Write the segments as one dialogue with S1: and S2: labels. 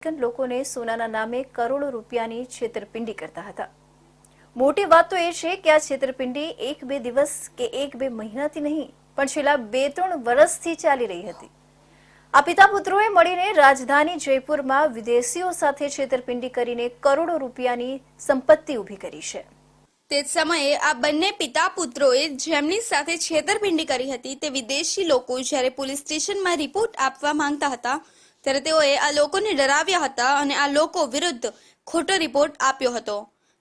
S1: American લોકોને સોનાના નામે કરોડો રૂપિયાની છેતરપિંડી કરતા હતા. મોટી વાત તો એ છે કે આ છેતરપિંડી એક બે દિવસ કે એક બે મહિનાથી નહીં, પણ છેલ્લા બે ત્રણ વર્ષથી ચાલી રહી હતી. આ પિતા પુત્રોએ મળીને રાજધાની જયપુરમાં વિદેશીઓ સાથે છેતરપિંડી કરીને કરોડો રૂપિયાની સંપત્તિ ઊભી કરી છે.
S2: તે જ સમયે આ બંને પિતા પુત્રોએ જેમની સાથે છેતરપિંડી કરી હતી તે વિદેશી લોકો જ્યારે પોલીસ સ્ટેશનમાં રિપોર્ટ આપવા માંગતા હતા ત્યારે તેઓએ આ લોકોને ડરાવ્યા હતા અને આ લોકો વિરુદ્ધ ખોટો રિપોર્ટ આપ્યો હતો.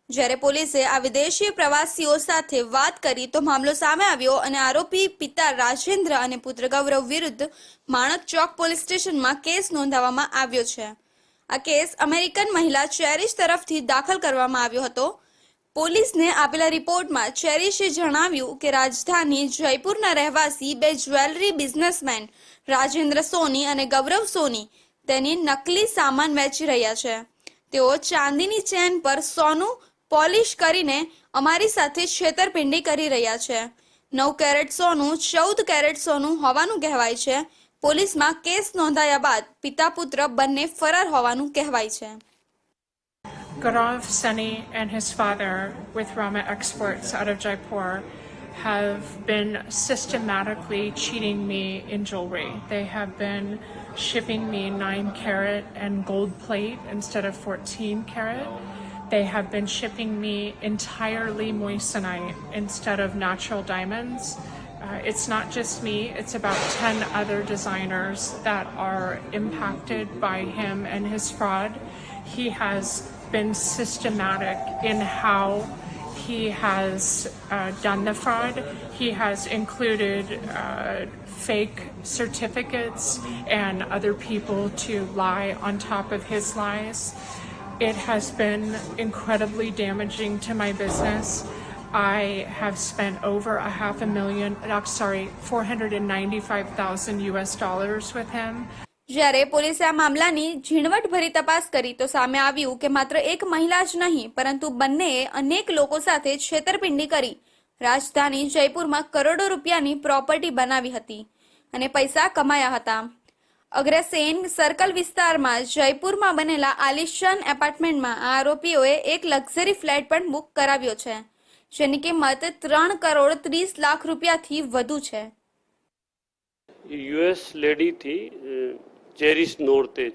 S2: જ્યારે પોલીસે આ વિદેશી પ્રવાસીઓ સાથે વાત કરી તો મામલો સામે આવ્યો અને આરોપી પિતા રાજેન્દ્ર અને પુત્ર ગૌરવ વિરુદ્ધ માણક ચોક પોલીસ સ્ટેશનમાં કેસ નોંધાવવામાં આવ્યો છે. આ કેસ અમેરિકન મહિલા ચેરિશ તરફથી દાખલ કરવામાં આવ્યો હતો. પોલીસને આપેલા રિપોર્ટમાં ચેરિશે જણાવ્યું કે રાજધાની જયપુરના રહેવાસી બે જ્વેલરી બિઝનેસમેન રાજેન્દ્ર સોની અને ગૌરવ સોની તેની નકલી સામાન વેચી રહ્યા છે. તેઓ ચાંદીની ચેન પર સોનું પોલિશ કરીને અમારી સાથે છેતરપિંડી કરી રહ્યા છે. નવ કેરેટ સોનું, ચૌદ કેરેટ સોનું હોવાનું કહેવાય છે. પોલીસમાં કેસ નોંધાયા બાદ પિતા પુત્ર બંને ફરાર હોવાનું કહેવાય છે.
S3: Gaurav Seni and his father, with Rama Exports out of Jaipur, have been systematically cheating me in jewelry. They have been shipping me 9 carat and gold plate instead of 14 carat. They have been shipping me entirely moissanite instead of natural diamonds. Uh, it's not just me, it's about 10 other designers that are impacted by him and his fraud. He has been systematic in how he has uh, done the fraud. He has included uh, fake certificates and other people to lie on top of his lies. It has been incredibly damaging to my business. I have spent over a half a million, uh, sorry, 495,000 US dollars with him.
S2: જ્યારે પોલીસે આ મામલાની ઝીણવટભરી તપાસ કરી તો સામે આવ્યું કે માત્ર એક મહિલા જ નહીં, પરંતુ બંનેએ અનેક લોકો સાથે છેતરપિંડી કરી. રાજધાની જયપુરમાં કરોડો રૂપિયાની પ્રોપર્ટી બનાવી હતી અને પૈસા કમાયા હતા. અગ્રસેન સર્કલ વિસ્તારમાં જયપુરમાં બનેલા આલિશાન એપાર્ટમેન્ટમાં આરોપીઓએ એક લક્ઝરી ફ્લેટ પણ બુક કરાવ્યો છે, જેની કિંમત ત્રણ કરોડ ત્રીસ લાખ રૂપિયાથી વધુ છે.
S4: યુએસ લેડીથી थी चेरिस नोरतेज,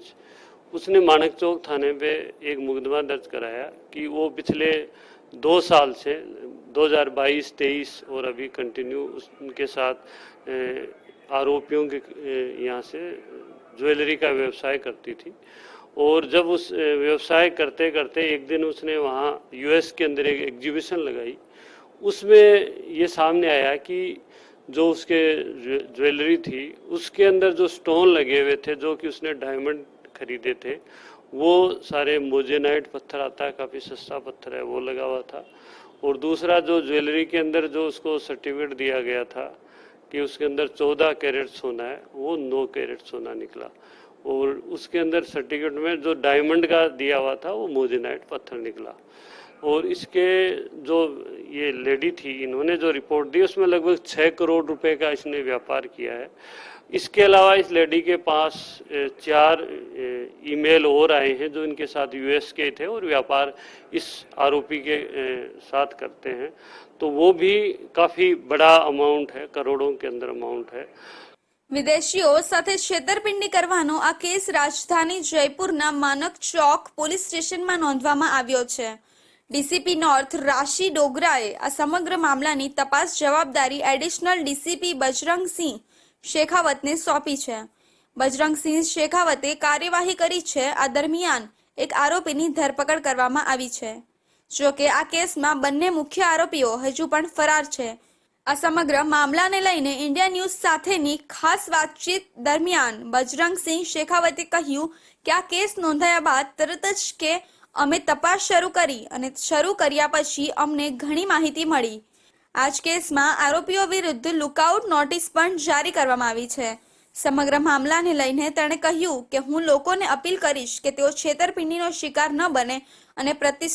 S4: उसने मानक चौक थाने पे एक मुकदमा दर्ज कराया कि वो पिछले दो साल से 2022 23 और अभी कंटिन्यू उनके साथ आरोपियों के यहाँ से ज्वेलरी का व्यवसाय करती थी। और जब उस व्यवसाय करते करते एक दिन उसने वहाँ यूएस के अंदर एक एग्जीबिशन लगाई। उसमें ये सामने आया कि जो उसके ज्वेलरी थी, उसके अंदर जो स्टोन लगे हुए थे, जो कि उसने डायमंड खरीदे थे, वो सारे मोजेनाइट पत्थर, आता है काफ़ी सस्ता पत्थर है, वो लगा हुआ था। और दूसरा जो ज्वेलरी के अंदर जो उसको सर्टिफिकेट दिया गया था कि उसके अंदर चौदह कैरेट सोना है, वो नौ कैरेट सोना निकला। और उसके अंदर सर्टिफिकेट में जो डायमंड का दिया हुआ था, वो मोजेनाइट पत्थर निकला। और इसके जो ये लेडी थी इन्होंने जो रिपोर्ट दी उसमें लगभग छः करोड़ रुपए का इसने व्यापार किया है इसके अलावा इस लेडी के पास अ, चार अ, ईमेल और आए हैं जो इनके साथ यूएस के थे और व्यापार इस आरोपी के अ, साथ करते हैं तो वो भी काफ़ी बड़ा अमाउंट है करोड़ों के अंदर अमाउंट है
S2: વિદેશીઓ સાથે છેતરપિંડી કરવાનો આ કેસ રાજધાની જયપુરના માનક ચોક પોલીસ સ્ટેશનમાં નોંધવામાં આવ્યો છે ડીસીપી નોર્થ રાશી ડોગરાએ આ સમગ્ર મામલાની તપાસ જવાબદારી એડિશનલ ડીસીપી બજરંગસિંહ શેખાવતને સોંપી છે. બજરંગસિંહ શેખાવતે કાર્યવાહી કરી છે. આ દરમિયાન એક આરોપીની ધરપકડ કરવામાં આવી છે. જો કે આ કેસમાં બંને મુખ્ય આરોપીઓ હજુ પણ ફરાર છે. આ સમગ્ર મામલાને લઈને ઇન્ડિયા ન્યૂઝ સાથેની ખાસ વાતચીત દરમિયાન બજરંગસિંહ શેખાવતે કહ્યું કે આ કેસ નોંધાયા બાદ તરત જ કે અમે તપાસ શરૂ કરી અને શરૂ કર્યા પછી અમને ઘણી માહિતી મળી. આજ કેસમાં આરોપીઓ વિરુદ્ધ લુકઆઉટ નોટિસ પણ જારી કરવામાં આવી છે. સમગ્ર મામલાને લઈને તેણે કહ્યું કે હું લોકોને અપીલ કરીશ કે તેઓ છેતરપિંડીનો શિકાર ન બને અને પ્રતિ